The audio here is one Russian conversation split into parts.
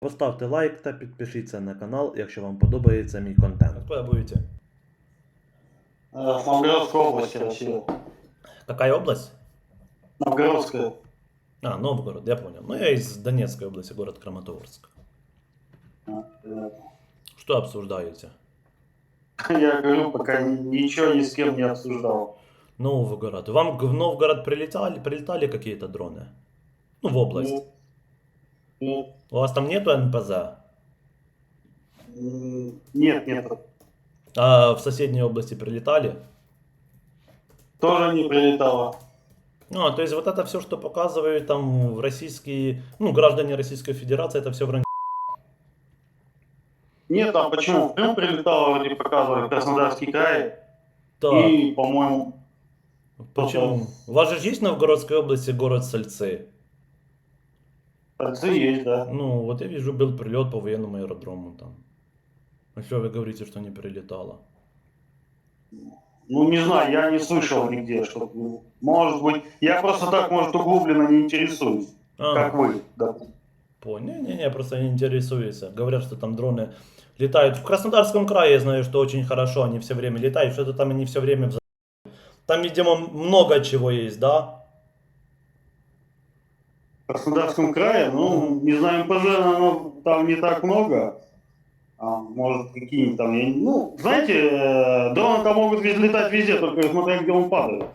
Поставте лайк та підпишіться на канал, якщо вам подобається мій контент. Откуда будете? Э, В Новгородской области России. Какая область? Новгородская. А, Новгород, я понял. Ну, я из Донецкой области, город Краматорск. А, э, Что обсуждаете? Я говорю, пока ничего ни с кем не обсуждал. Новгород. Вам в Новгород прилетали, прилетали какие-то дроны? Ну, в область. нет. У вас там нету НПЗ? М, Нет, нет. А в соседней области прилетали? Тоже не прилетало. Ну, то есть вот это все, что показывают там в российские, ну, граждане Российской Федерации, это все вранье. Нет, а почему? В Крым прилетало, вроде показывали, Краснодарский край. Так, И, по-моему, почему? У вас же есть в Новгородской области город Сальцы? Торцы есть, да. Ну, вот я вижу, был прилет по военному аэродрому там. А что вы говорите, что не прилетало? Ну, не знаю, я не слышал нигде, что... Может быть, я просто так, может, углубленно не интересуюсь, А, как вы. Да. понял. Не-не-не, просто не интересуется. Говорят, что там дроны летают. В Краснодарском крае я знаю, что очень хорошо они все время летают, что-то там они все время... Там, видимо, много чего есть, да? Краснодарском крае, ну, не знаю, МПЗ, наверно, там не так много. А, может, какие-нибудь там, я ну, знаете, э, дроны там могут ведь летать везде, только смотря где он падает.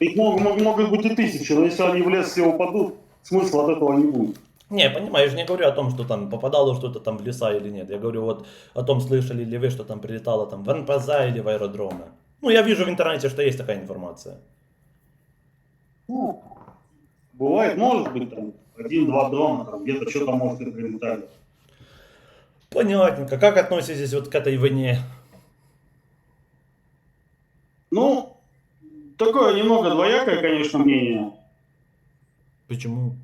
Их мог- мог- могут быть и тысячи, но если они в лес все упадут, смысла от этого не будет. Не, понимаю, я же не говорю о том, что там попадало что-то там в леса или нет. Я говорю вот о том, слышали ли вы, что там прилетало там в НПЗ или в аэродромы. Ну, я вижу в интернете, что есть такая информация. Ну, бывает, может быть, там, один-два дрона, там, где-то что-то может и прилетали. Понятненько. Как относитесь вот к этой войне? Ну, такое немного двоякое, конечно, мнение. Почему?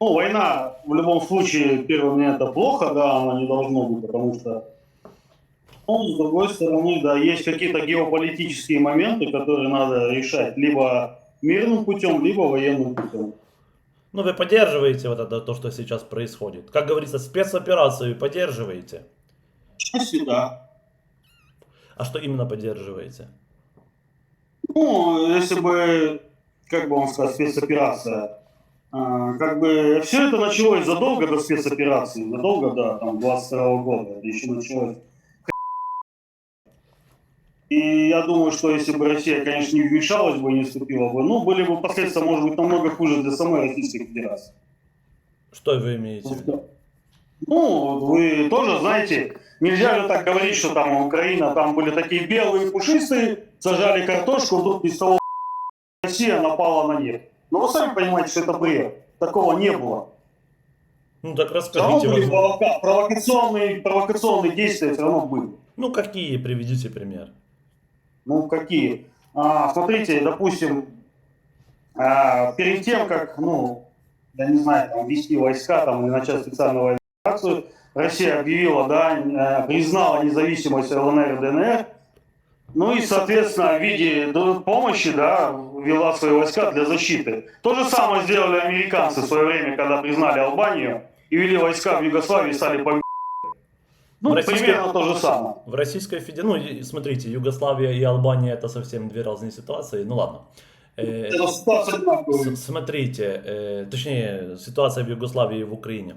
Ну, война в любом случае, первое мне это плохо, да, она не должно быть, потому что, ну, с другой стороны, да, есть какие-то геополитические моменты, которые надо решать либо мирным путем, либо военным путем. Ну, вы поддерживаете вот это, то, что сейчас происходит. Как говорится, спецоперацию поддерживаете. Частью, да. А что именно поддерживаете? Ну, если бы, как бы вам сказать, спецоперация, а, как бы все это началось задолго до спецоперации, задолго до там, 22 года, это еще началось. И я думаю, что если бы Россия, конечно, не вмешалась бы и не вступила бы, ну, были бы последствия, может быть, намного хуже для самой Российской Федерации. Что вы имеете в виду? Ну, вы тоже знаете, нельзя же так говорить, что там Украина, там были такие белые пушистые, сажали картошку, вдруг из того Россия напала на них. Но вы сами понимаете, что это бред. Такого не было. Ну, так Все расскажите. были возможно. провока- провокационные, провокационные действия все равно были. Ну, какие? Приведите пример. Ну, какие? А, смотрите, допустим, а, перед тем, как, ну, я не знаю, там, ввести войска там, или начать специальную военную операцию, Россия объявила, да, э, признала независимость ЛНР и ДНР, ну и, соответственно, в виде помощи, да, ввела свои войска для защиты. То же самое сделали американцы в свое время, когда признали Албанию и ввели войска в Югославии и стали Ну, В Российской- примерно то же самое. В Российской Федерации, ну, смотрите, Югославия и Албания это совсем две разные ситуации. Ну ладно. Э, Это ситуация одинаковая. С- Смотрите, э, точнее, ситуация в Югославии и в Украине.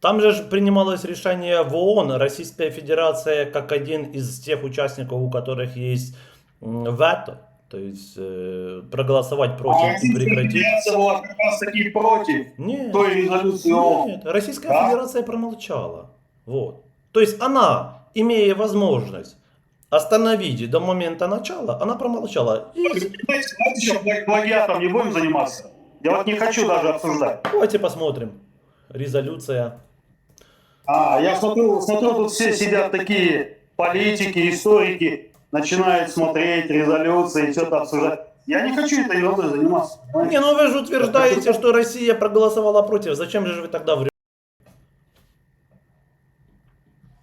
Там же принималось решение в ООН, Российская Федерация как один из тех участников, у которых есть вето, то есть э, проголосовать против А и Российская прекратить. Федерация была как раз таки против Нет, той резолюции ООН. нет, Российская Да? Федерация промолчала. Вот. То есть она, имея возможность остановить до момента начала, она промолчала. И давайте еще пла- плагиатом не будем заниматься. Я вот не хочу даже обсуждать. давайте посмотрим. Резолюция. А, я смотрю, смотрю, тут все сидят такие политики, историки, начинают смотреть резолюции, что-то обсуждать. Я не хочу этой ерундой заниматься. понимаете? Не, ну вы же утверждаете, что Россия проголосовала против. Зачем же вы тогда врете?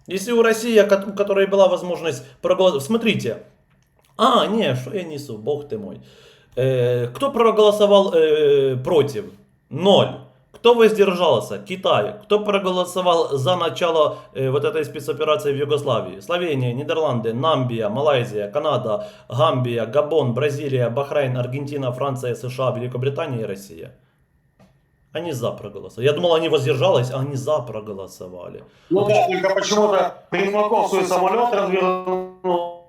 Если у России, у которой была возможность проголосовать... Смотрите. А, не, что я несу, бог ты мой. Э, кто проголосовал э, против? Ноль. Кто воздержался? Китай. Кто проголосовал за начало э, вот этой спецоперации в Югославии? Словения, Нидерланды, Намбия, Малайзия, Канада, Гамбия, Габон, Бразилия, Бахрейн, Аргентина, Франция, США, Великобритания и Россия. Они за проголосовали. Я думал, они воздержались, а они за проголосовали. Ну да, только почему-то Примаков свой самолет развернул.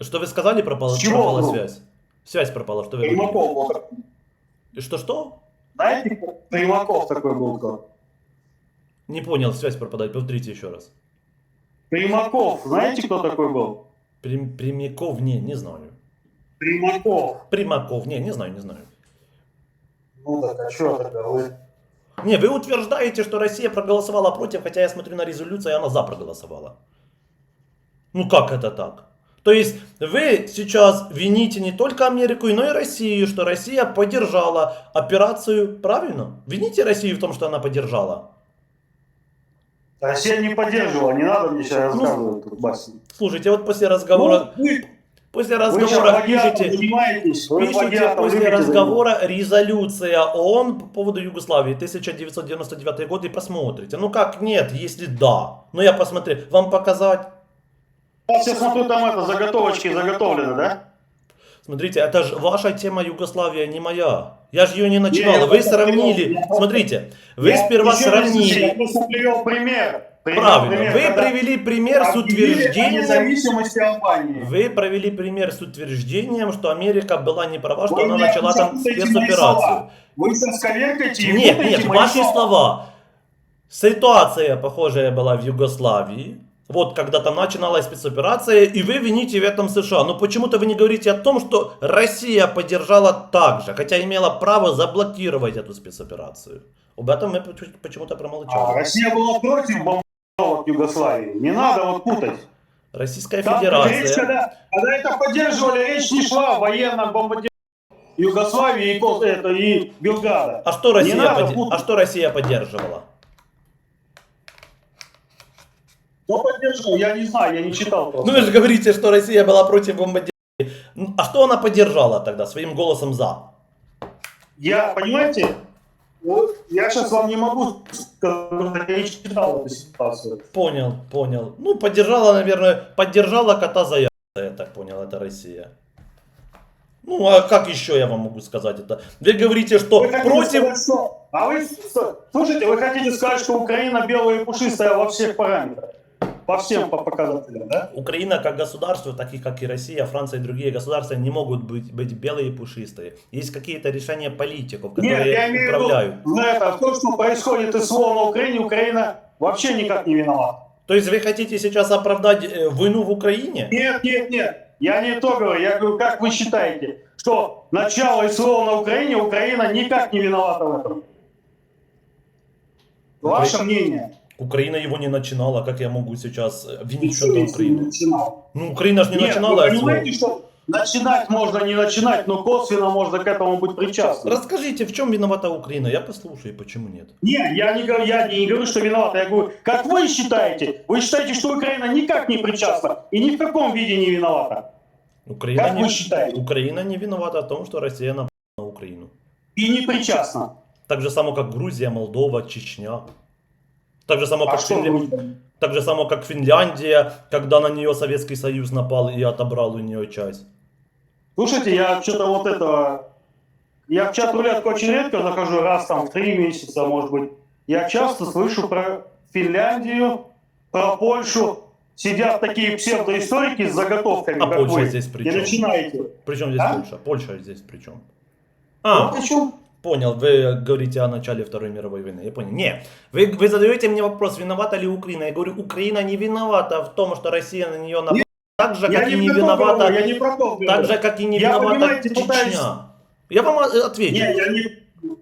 Что вы сказали, пропала, С чего пропала вдруг? связь? Связь пропала, что вы? Примаков был. Что-что? Знаете, Примаков такой был? Не понял, связь пропадает. Повторите еще раз. Примаков, знаете, кто такой был? Прим- Прямиков? Не, не знаю. Примаков. Примаков? Не, не знаю, не знаю. Ну так, а что тогда вы? Не, вы утверждаете, что Россия проголосовала против, хотя я смотрю на резолюцию, и она за проголосовала. Ну как это так? То есть вы сейчас вините не только Америку, но и Россию, что Россия поддержала операцию, правильно? Вините Россию в том, что она поддержала. Россия не поддерживала, не надо мне сейчас Ну, рассказывать тут басни. Слушайте, вот после разговора, Ну, вы, после разговора пишите, Пишите после разговора резолюция ООН по поводу Югославии 1999 год и посмотрите. Ну как нет, если да. Ну я посмотрю. Вам показать? Я смотрю, там это, заготовочки заготовлены, да? Смотрите, это же ваша тема Югославия, не моя. Я же ее не начинал. Вы сравнили. Смотрите, вы сперва раз Я сравнили. просто привел пример. Правильно. Вы привели пример с утверждением. Вы провели пример с утверждением, что Америка была не права, что Вы она начала там спецоперацию. Вы сейчас коверкаете и Нет, нет, ваши слова. Ситуация похожая была в Югославии. Вот когда там начиналась спецоперация, и вы вините в этом США. Но почему-то вы не говорите о том, что Россия поддержала так же, хотя имела право заблокировать эту спецоперацию. Об этом мы почему- почему-то А, промолчали. Россия была против бомбардировок Югославии. Не надо вот путать. Российская Там речь, Федерация. когда, когда это поддерживали, речь не шла о военном бомбардировании Югославии и, Кос- это, и Белграда. А что Россия, надо путать. а что Россия поддерживала? Кто поддерживал, я не знаю, я не читал. просто. Ну вы же говорите, что Россия была против бомбардировки. А что она поддержала тогда своим голосом за? Я, понимаете, вот я сейчас вам не могу сказать, я не читал эту ситуацию. Понял, понял. Ну, поддержала, наверное, поддержала кота за яйца, я так понял, это Россия. Ну, а как еще я вам могу сказать это? Вы говорите, что Вы против... сказать, что? А вы, слушайте, вы хотите сказать, что Украина белая и пушистая во всех параметрах? По всем по показателям, да? Украина как государство, таких как и Россия, Франция и другие государства, не могут быть, быть белые и пушистые. Есть какие-то решения политиков, которые Нет, я имею в управляют. виду, на это, то, что происходит СВО на Украине, Украина вообще никак не виновата. То есть вы хотите сейчас оправдать э, войну в Украине? Нет, нет, нет, я не то говорю, я говорю, как вы считаете, что начало СВО на Украине, Украина никак не виновата в этом? Ваше мнение? Украина его не начинала, как я могу сейчас винить что-то не Украину? Ну, Украина же не Нет, начинала вы понимаете, что начинать можно не начинать, но косвенно можно к этому быть причастным. Расскажите, в чем виновата Украина? Я послушаю, почему нет. Нет, я не, говорю, я не говорю, что виновата. Я говорю, как вы считаете? Вы считаете, что Украина никак не причастна и ни в каком виде не виновата? Украина Как не, вы считаете? Украина не виновата в том, что Россия напала на Украину. И не причастна. Так же само, как Грузия, Молдова, Чечня. Так же само, А как, Финля- так же само, как Финляндия, когда на нее Советский Союз напал и отобрал у нее часть. Слушайте, я что-то вот это... Я в чат рулетку очень редко захожу, раз там в три месяца, может быть. Я часто слышу про Финляндию, про Польшу. Сидят такие псевдоисторики с заготовками, А Польша здесь при и чем? начинаете. Причем здесь А? Польша? Польша здесь при чем? А, чем? Понял, вы говорите о начале Второй мировой войны. Я понял. Не, вы, вы задаете мне вопрос, виновата ли Украина. Я говорю, Украина не виновата в том, что Россия на нее напала. Так же, Я как и не то говорю, виновата, я не про то говорю. так же, как и не Я, виновата Чечня. пытаюсь- Я вам э, отвечу. Не, я не...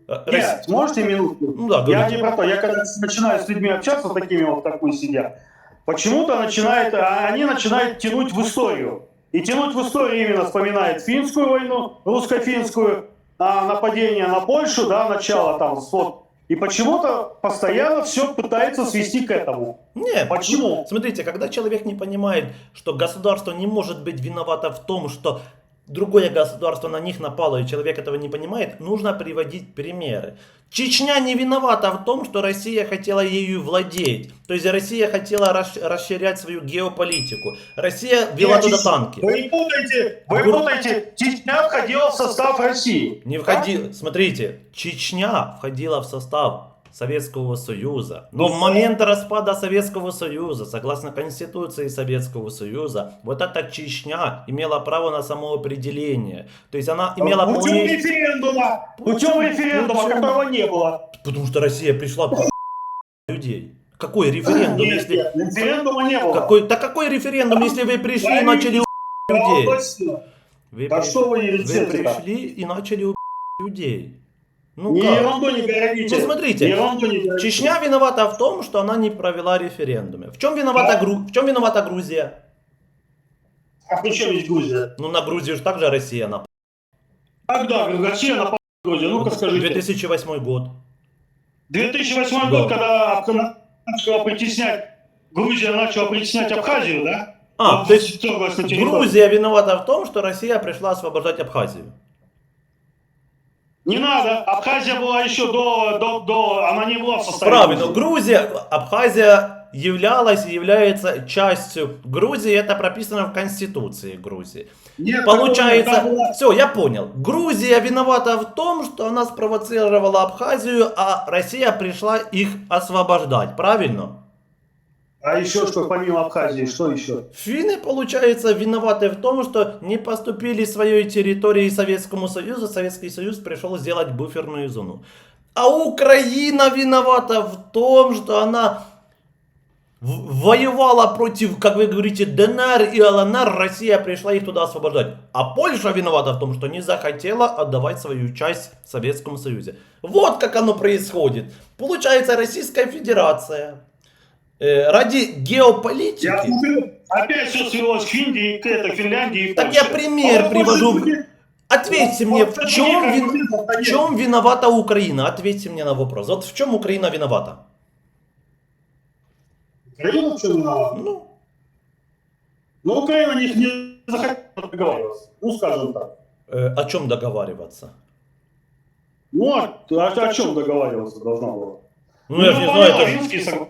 Э, Рос- Нет, можете минутку? Ну да, Я говорите. не про то. Я когда начинаю с людьми общаться, такими вот, вы сидят, почему-то начинает, а они начинают тянуть в историю. И тянуть в историю именно вспоминает финскую войну, русско-финскую, а, нападение на Польшу, да, начало там, вот. И почему-то постоянно все пытается свести к этому. Не, Почему? Смотрите, когда человек не понимает, что государство не может быть виновато в том, что другое государство на них напало, и человек этого не понимает, нужно приводить примеры. Чечня не виновата в том, что Россия хотела ею владеть. То есть Россия хотела расш- расширять свою геополитику. Россия вела туда танки. Вы не путайте, вы Гур- путаете, Чечня входила в состав России. Не входи, смотрите, Чечня входила в состав Советского Союза. Но в момент распада Советского Союза, согласно Конституции Советского Союза, вот эта Чечня имела право на самоопределение. То есть она имела Путем полнейшее... референдума, путем референдума, Путем- которого не было. Потому что Россия пришла людей. Какой референдум, Нет, если... нет, референдума не было. Какой... Да какой референдум, если вы пришли и начали убивать людей? Вы, при- что вы вы пришли и начали убивать людей. Ну Не как? ерунду не. Ну, смотрите, Ерунду не. Чечня виновата в том, что она не провела референдумы. В чем виновата, Да. Гру... в чем виновата Грузия? А при чем здесь Грузия? Ну, на Грузию же также Россия напала. Когда Россия напала на Грузию? Ну-ка скажите. 2008 год. 2008 Да. год, когда Абхазия начала притеснять, Грузия начала притеснять Абхазию, да? А, Вот то есть. Грузия виновата в том, что Россия пришла освобождать Абхазию. Не надо, Абхазия была еще до, до, до, она не была в составе Правильно. Грузия, Абхазия являлась и является частью Грузии, это прописано в Конституции Грузии. Нет, Получается, была- все, я понял. Грузия виновата в том, что она спровоцировала Абхазию, а Россия пришла их освобождать, правильно? А еще что, помимо Абхазии, что еще? Финны, получается, виноваты в том, что не поступили своей территорией Советскому Союзу. Советский Союз пришел сделать буферную зону. А Украина виновата в том, что она воевала против, как вы говорите, ДНР и ЛНР. Россия пришла их туда освобождать. А Польша виновата в том, что не захотела отдавать свою часть Советскому Союзу. Вот как оно происходит. Получается, Российская Федерация э, ради Я геополитики... смотрю, опять все свелось к Финляндии, к этой Финляндии и Так я пример А вот привожу. Ответьте мне, в после чем, вин- в чем виновата Украина? Ответьте мне на вопрос. Вот в чем Украина виновата? Украина что виновата? Ну, Ну, Украина не, не захотела договариваться. Ну, скажем так. э, о чем договариваться? Ну, а, а о чем договариваться должна была? Ну, я же не знаю, это же...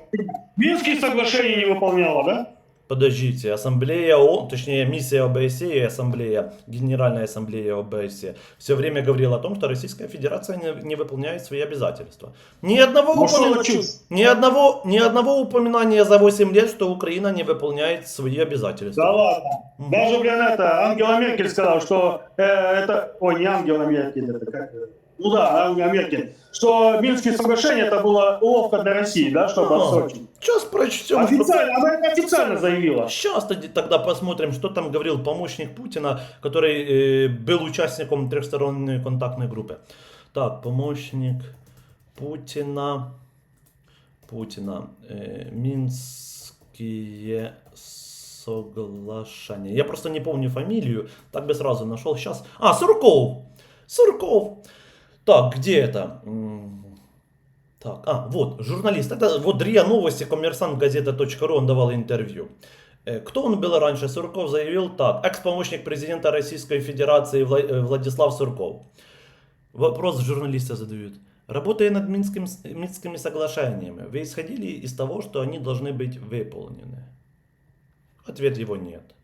Минские, сог- Минские соглашения не выполняла, да? Подождите, ассамблея ООН, точнее миссия ОБСЕ и ассамблея, Генеральная ассамблея ОБСЕ все время говорила о том, что Российская Федерация не, не выполняет свои обязательства. Ни одного, Ну, чушь? ни, одного, ни одного упоминания за 8 лет, что Украина не выполняет свои обязательства. Да ладно. Мгм. Даже, блин, это, Ангела Меркель сказала, что э, это... Ой, не Ангела Меркель, это как... Ну да, Ангела Меркель. Что Минские соглашения это было уловка для России, да, чтобы А. отсрочить. Сейчас прочтем. Официально, она это официально заявила. Сейчас тогда посмотрим, что там говорил помощник Путина, который э, был участником трехсторонней контактной группы. Так, помощник Путина. Путина. Э, Минские соглашения. Я просто не помню фамилию, так бы сразу нашел. Сейчас. А, Сурков. Сурков. Так, где это? Так, а, вот, журналист. Это вот РИА Новости, коммерсант газета.ру, он давал интервью. Э, Кто он был раньше? Сурков заявил так. Экс-помощник президента Российской Федерации э, Владислав Сурков. Вопрос журналисты задают. Работая над Минским, Минскими соглашениями, вы исходили из того, что они должны быть выполнены? Ответ его нет.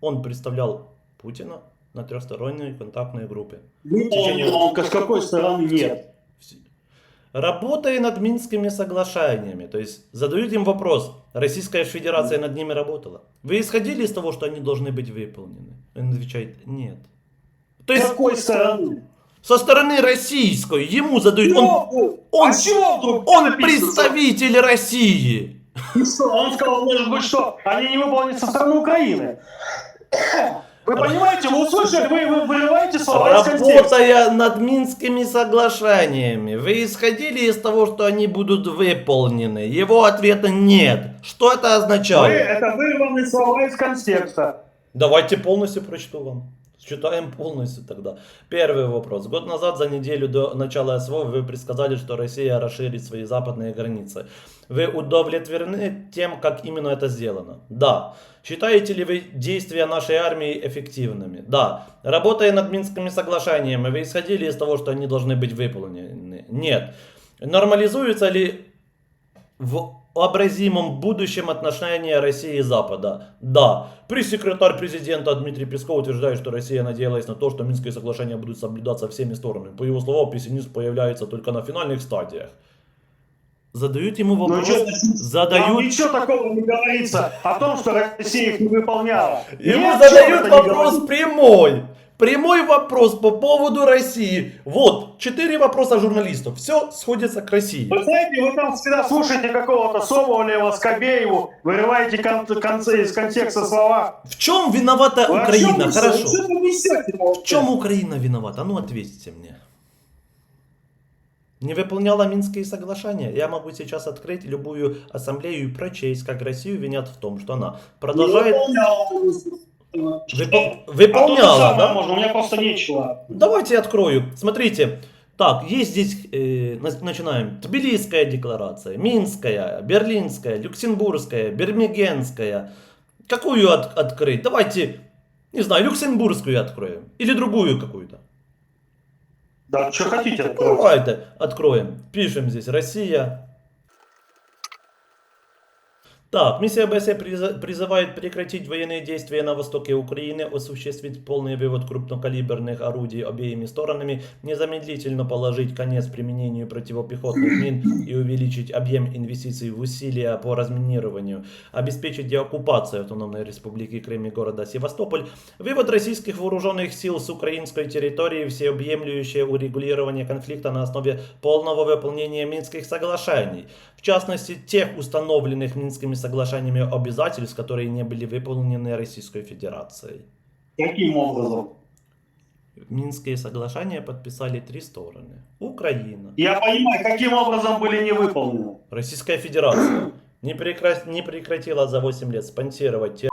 Он представлял Путина на трехсторонней контактной группе. течение- Ну, с какой стороны нет? Работая над Минскими соглашениями, то есть задают им вопрос, Российская Федерация над ними работала. Вы исходили из того, что они должны быть выполнены? Он отвечает, нет. То С есть какой стороны? со стороны российской ему задают, он, Ну, он- а он написано? представитель России. И что? Он сказал, может быть, что они не выполнены со стороны Украины. Вы понимаете, вы услышали, вы, вы вырываете слова из контекста. Работая над Минскими соглашениями, вы исходили из того, что они будут выполнены? Его ответа нет. Что это Вы, означает? это вырванные слова из контекста. Давайте полностью прочту вам. Читаем полностью тогда. Первый вопрос. Год назад, за неделю до начала СВО, вы предсказали, что Россия расширит свои западные границы. Вы удовлетворены тем, как именно это сделано? Да. Считаете ли вы действия нашей армии эффективными? Да. Работая над Минскими соглашениями, вы исходили из того, что они должны быть выполнены? Нет. Нормализуется ли в образимом будущем отношения России и Запада? Да. Пресс-секретарь президента Дмитрий Песков утверждает, что Россия надеялась на то, что Минские соглашения будут соблюдаться всеми сторонами. По его словам, пессимизм появляется только на финальных стадиях. Задают ему Ну, вопрос. Там задают ничего такого не говорится о том, что Россия их не выполняла. Ему чем задают вопрос прямой. Прямой вопрос по поводу России. Вот, четыре вопроса журналистов. Все сходится к России. Вы знаете, вы там всегда слушаете какого-то Соболева, Скобееву, вырываете кон- концы из контекста слова. В чем виновата Вы Украина? вы- Хорошо. что вы вообще? В чем Украина виновата? Ну ответьте мне. Не выполняла Минские соглашения? Я могу сейчас открыть любую ассамблею и прочесть, как Россию винят в том, что она Не продолжает... выполняла. А же Выполняла, самое да? можно, у меня просто нечего. Давайте я открою. Смотрите. Так, есть здесь, э, на- начинаем. Тбилисская декларация, Минская, Берлинская, Люксембургская, Бирмигенская. Какую от- открыть? Давайте, не знаю, Люксембургскую откроем. Или другую какую-то. Да, что хотите. откройте. Давайте откроем. Пишем здесь Россия. Так, миссия приза- призывает прекратить военные действия на востоке Украины, осуществить полный вывод крупнокалиберных орудий обеими сторонами, незамедлительно положить конец применению противопехотных мин и увеличить объем инвестиций в усилия по разминированию, обеспечить деоккупацию Автономной Республики Крым и города Севастополь, вывод российских вооруженных сил с украинской территории, всеобъемлющее урегулирование конфликта на основе полного выполнения Минских соглашений, в частности тех установленных Минскими соглашениями обязательств, которые не были выполнены Российской Федерацией. Каким образом? Минские соглашения подписали три стороны. Украина, Я понимаю, каким образом были не выполнены. Российская Федерация не, прекра- не прекратила за 8 лет спонсировать те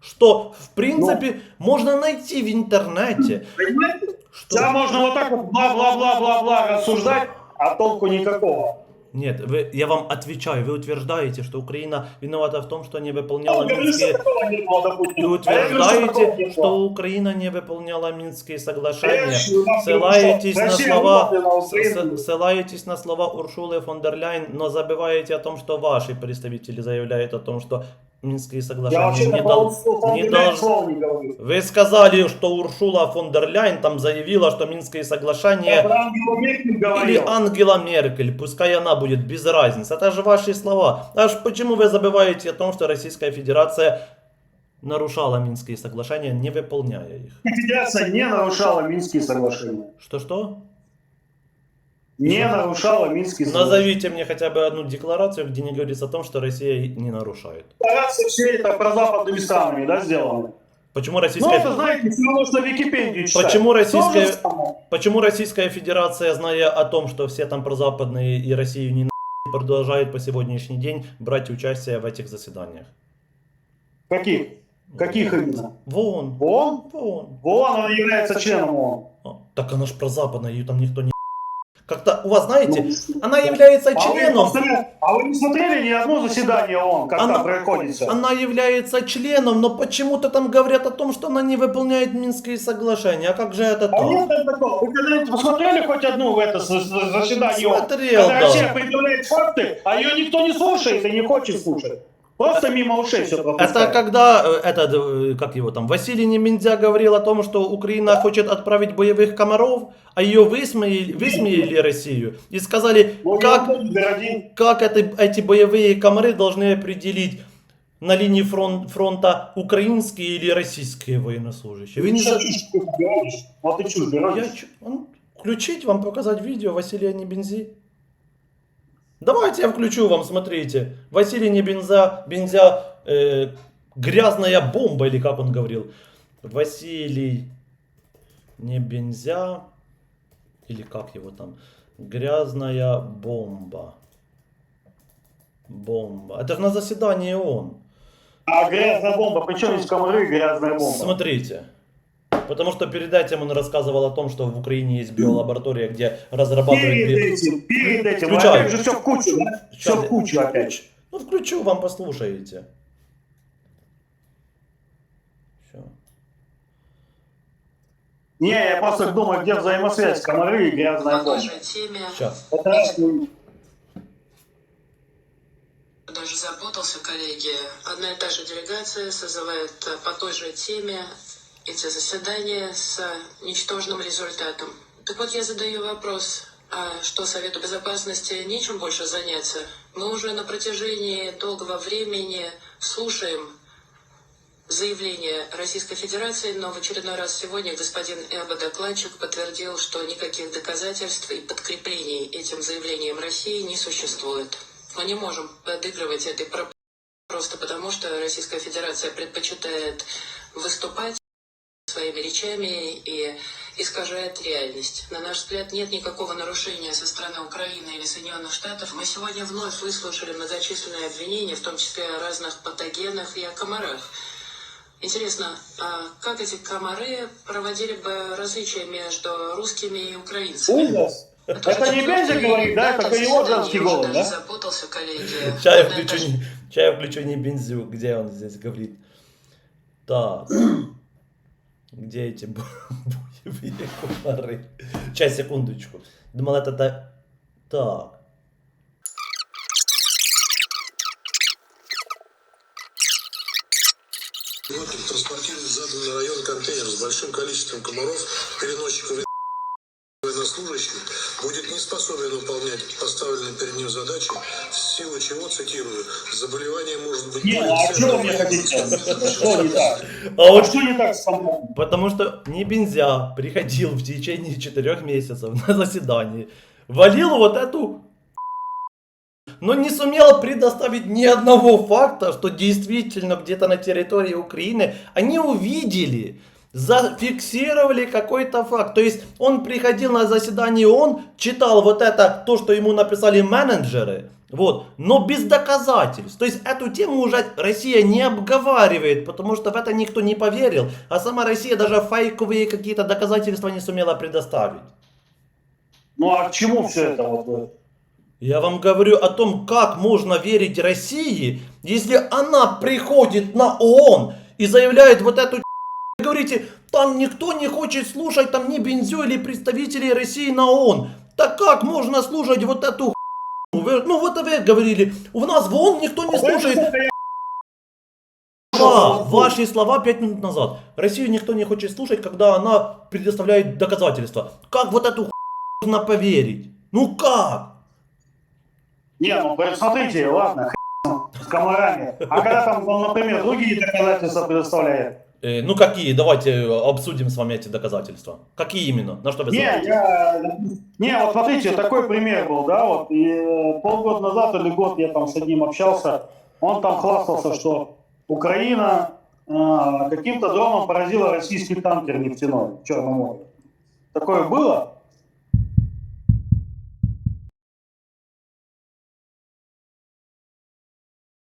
что, в принципе, можно найти в интернете. Понимаете? Что... Сейчас можно вот так вот бла-бла-бла-бла-бла рассуждать, а толку никакого. Нет, вы, я вам отвечаю, вы утверждаете, что Украина виновата в том, что не выполняла что Минские... не было, допустим. И А я говорю, что утверждаете, что Украина не выполняла Минские соглашения. Нас Ссылаетесь на слова, ссылаетесь на слова Уршулы фон дер Ляйн, но забываете о том, что ваши представители заявляют о том, что Минские соглашения не, дол- не должны... Вы сказали, что Уршула фон дер Ляйн там заявила, что Минские соглашения или. Ангела Меркель, пускай она будет без разницы. Это же ваши слова. Аж почему вы забываете о том, что Российская Федерация нарушала Минские соглашения, не выполняя их? Федерация не нарушала Минские соглашения. Что-что? Не нарушала Минские соглашения. Назовите мне хотя бы одну декларацию, где не говорится о том, что Россия не нарушает. Декларации все это про западными странами, да, сделано? Почему Ну, Российская, это, знаете, все нужно Википедию читать. Почему же российская-. Почему Российская Федерация, зная о том, что все там прозападные и Россию не продолжает по сегодняшний день брать участие в этих заседаниях? Каких? Каких именно? Вон. ООН? Вон. ООН, она является членом ООН. А, Так она ж прозападная, ее там никто не... Как-то у вас, знаете, Ну, она является а вы, членом. посмотрели- а вы не смотрели ни одно заседание ООН, как Она- всё? Она является членом, но почему-то там говорят о том, что она не выполняет Минские соглашения. А как же это А нет. Вы когда-нибудь посмотрели хоть одну в это заседание ООН? Смотрел, Когда да. Россия предъявляет факты, а ее никто не слушает и не хочет слушать. Просто мимо ушей все Это когда э, этот, э, как его там, Василий Немендя говорил о том, что Украина хочет отправить боевых комаров, а ее высмеяли, высмеяли Россию и сказали, Ну, как, как это, эти боевые комары должны определить на линии фрон- фронта украинские или российские военнослужащие. Вы не за- чушь? Вот ты чушь Я чё- ну, включить вам, показать видео Василия Небензи? Давайте я включу вам, смотрите. Василий Небенза, Бензя, э, грязная бомба, или как он говорил. Василий Небензя, или как его там, грязная бомба. Бомба. Это же на заседании ООН. А грязная бомба, причем здесь комары грязная бомба? Смотрите. Потому что перед этим он рассказывал о том, что в Украине есть биолаборатория, где разрабатывают... Перед этим, перед этим, Включаю. опять же все в кучу, да? Все в кучу опять. Ну, включу, вам послушаете. Всё. Не, я просто думаю, где взаимосвязь комары и грязная По той бомба. же теме Сейчас. Это, даже запутался, коллеги. Одна и та же делегация созывает по той же теме эти заседания с ничтожным результатом. Так вот, я задаю вопрос, а что Совету Безопасности нечем больше заняться? Мы уже на протяжении долгого времени слушаем заявление Российской Федерации, но в очередной раз сегодня господин Эба докладчик подтвердил, что никаких доказательств и подкреплений этим заявлением России не существует. Мы не можем подыгрывать этой про- просто потому, что Российская Федерация предпочитает выступать своими речами и искажает реальность. На наш взгляд, нет никакого нарушения со стороны Украины или Соединенных Штатов. Мы сегодня вновь выслушали многочисленные обвинения, в том числе о разных патогенах и о комарах. Интересно, а как эти комары проводили бы различия между русскими и украинцами? ужас. Это, Это не Бензин говорит, да? Это его женский голос, да? запутался, коллеги. Сейчас я включу, не, ща я включу не бензю, где он здесь говорит. Так. Где эти бо- боевые комары? Сейчас, секундочку. Думал, это... та- Так. Плотник транспортирует заданный район контейнер с большим количеством комаров, переносчиков не способен выполнять поставленные перед ним задачи, в силу чего, цитирую, заболевание может быть... Не, а что вы мне хотите? Что не так? А А вот что не так с? Потому что не Бензя приходил в течение четырех месяцев на заседание, валил вот эту но не сумел предоставить ни одного факта, что действительно где-то на территории Украины они увидели, зафиксировали какой-то факт. То есть он приходил на заседание, он читал вот это, то, что ему написали менеджеры, вот, но без доказательств. То есть эту тему уже Россия не обговаривает, потому что в это никто не поверил, а сама Россия даже фейковые какие-то доказательства не сумела предоставить. Ну а к чему все это вот? Я вам говорю о том, как можно верить России, если она приходит на ООН и заявляет вот эту говорите, там никто не хочет слушать там ни Бензю или представителей России на ООН. Так как можно слушать вот эту Вы- Ну вот вы говорили, у нас в ООН никто не слушает. Да, ваши слова пять минут назад. Россию никто не хочет слушать, когда она предоставляет доказательства. Как вот эту можно поверить? Ну как? Не, ну смотрите, ладно, с комарами. А когда там, ну, например, другие доказательства предоставляет? Э, ну какие? Давайте э, обсудим с вами эти доказательства. Какие именно? На что вы Не, я... Не, вот смотрите, такой пример был, да, вот, и э, полгода назад или год я там с одним общался, он там хвастался, что Украина э, каким-то дроном поразила российский танкер нефтяной в Черном море. Такое было?